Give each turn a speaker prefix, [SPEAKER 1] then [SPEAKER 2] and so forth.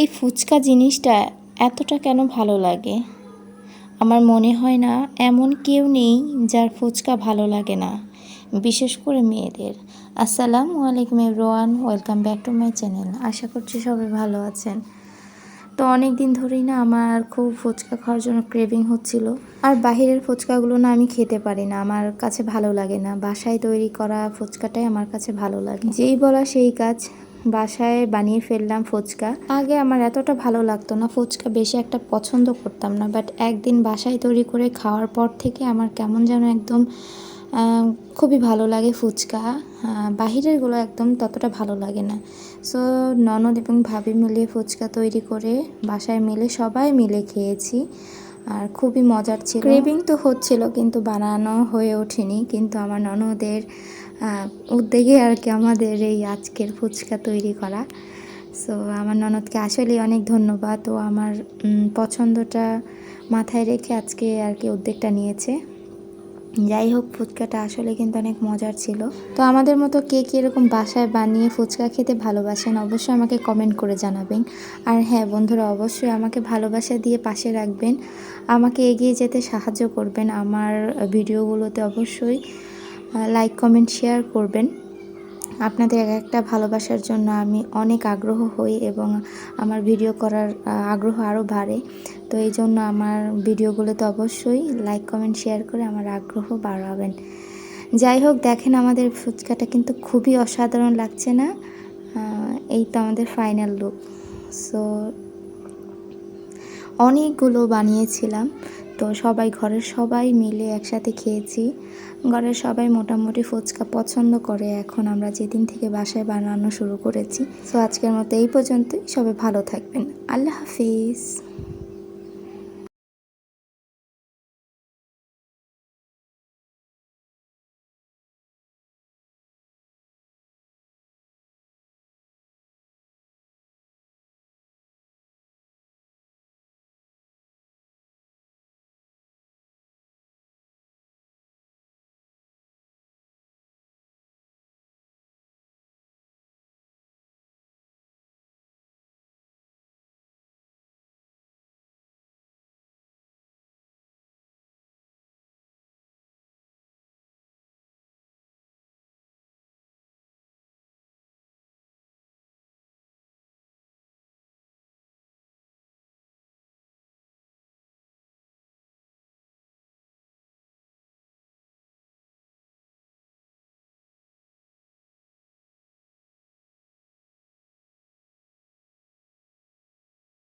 [SPEAKER 1] এই ফুচকা জিনিসটা এতটা কেন ভালো লাগে? আমার মনে হয় না এমন কেউ নেই যার ফুচকা ভালো লাগে না, বিশেষ করে মেয়েদের। আসসালামু আলাইকুম everyone, welcome back to my channel. আশা করছি সবাই ভালো আছেন। তো অনেক দিন ধরেই না আমার খুব ফুচকা খাওয়ার জন্য ক্রেভিং হচ্ছিল। আর বাহিরের ফুচকাগুলো না আমি খেতে পারি না, আমার কাছে ভালো লাগে না। বাসায় তৈরি করা ফুচকাটাই আমার কাছে ভালো লাগে। যেই বলা সেই কাজ বাসায় বানিয়ে ফেললাম ফুচকা। আগে আমার এতটা ভালো লাগতো না ফুচকা বেশি একটা পছন্দ করতাম না বাট একদিন বাসায় তৈরি করে খাওয়ার পর থেকে আমার কেমন যেন একদম খুবই ভালো লাগে ফুচকা। বাহিরেরগুলো একদম ততটা ভালো লাগে না। সো ননদ এবং ভাবি মিলে ফুচকা তৈরি করে বাসায় মিলে সবাই মিলে খেয়েছি। আর খুবই মজার ছিল। ক্রেভিং তো হচ্ছিল কিন্তু বানানো হয়ে ওঠেনি। কিন্তু আমার ননদের উদ্যোগে আর কি আমাদের এই আজকের ফুচকা তৈরি করা। সো আমার ননদকে আসলে অনেক ধন্যবাদ। ও আমার পছন্দটা মাথায় রেখে আজকে আর কি উদ্যোগটা নিয়েছে। যাই হোক, ফুচকাটা আসলে কিন্তু অনেক মজার ছিল। তো আমাদের মতো কে কী এরকম বাসায় বানিয়ে ফুচকা খেতে ভালোবাসেন অবশ্যই আমাকে কমেন্ট করে জানাবেন। আর হ্যাঁ বন্ধুরা, অবশ্যই আমাকে ভালোবাসা দিয়ে পাশে রাখবেন। আমাকে এগিয়ে যেতে সাহায্য করবেন। আমার ভিডিওগুলোতে অবশ্যই লাইক কমেন্ট শেয়ার করবেন। আপনাদের এক একটা ভালোবাসার জন্য আমি অনেক আগ্রহ হই এবং আমার ভিডিও করার আগ্রহ আরও বাড়ে। তো এই জন্য আমার ভিডিওগুলোতে অবশ্যই লাইক কমেন্ট শেয়ার করে আমার আগ্রহ বাড়াবেন। যাই হোক, দেখেন আমাদের ফুচকাটা কিন্তু খুবই অসাধারণ লাগছে না? এই তো আমাদের ফাইনাল লুক সো অনেকগুলো বানিয়েছিলাম। তো সবাই, ঘরের সবাই মিলে একসাথে খেয়েছি। ঘরের সবাই মোটামুটি ফুচকা পছন্দ করে। এখন আমরা যেদিন থেকে বাসায় বানানো শুরু করেছি। সো আজকের মতো এই পর্যন্তই। সবাই ভালো থাকবেন। আল্লাহ হাফিজ।